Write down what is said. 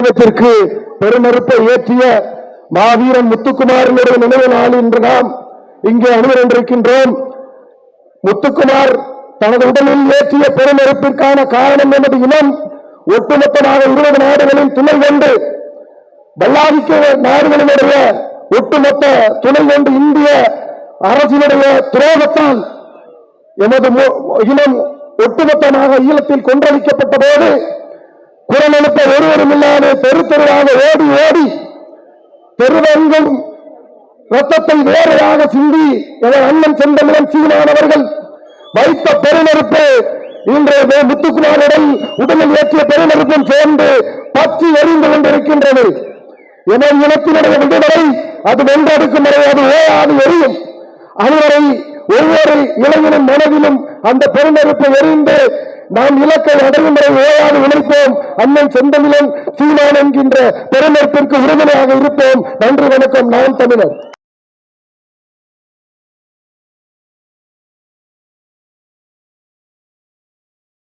தெய்வத்திற்கு பெருமறுப்பை ஏற்றிய மாவீரன் முத்துக்குமாரினுடைய நினைவு நாள் இன்று நாம் இங்கே அணுகின்றிருக்கின்றோம் முத்துக்குமார் தனது உடலில் ஏற்றிய பெருமறுப்பிற்கான காரணம் எனது இனம். ஒட்டுமொத்தமாக இருபது நாடுகளின் துணை கொண்டு பல்லாதிக்க நாடுகளினுடைய ஒட்டுமொத்த துணை கொண்டு இந்திய அரசினுடைய துரோகத்தால் எமது இனம் ஒட்டுமொத்தமாக ஈழத்தில் கொன்றளிக்கப்பட்ட போது குரல் எழுப்ப ஒருவரும் இல்லாது நானே பெருத்தருவாக ஓடி ஓடி தெருவெங்கும் ரத்தத்தை வேறையாக சிந்தி எங்கள் அண்ணன் செந்தமிழன் சீனானவர்கள் வைத்த பெருநெருப்பு இன்றைய முத்துக்குமாரிடம் உடலில் ஏற்றிய பெருநெருப்பும் சேர்ந்து பற்றி எரிந்து கொண்டிருக்கின்றது. எனது இனத்தினுடைய விடுதலை அது வென்றெடுக்கும் வரை அது ஓயாது எரியும். அதுவரை ஒவ்வொரு இளைஞனும் மனதிலும் அந்த பெருநெருப்பை எரிந்து நாம் இலக்கை அடையும் வரை ஓயாது உழைப்போம். அண்ணன் சொந்தமிழன் சீமான் என்கின்ற பெருமைப்பிற்கு உறுதுணையாக இருப்போம். நன்றி வணக்கம். நான் தமிழர்.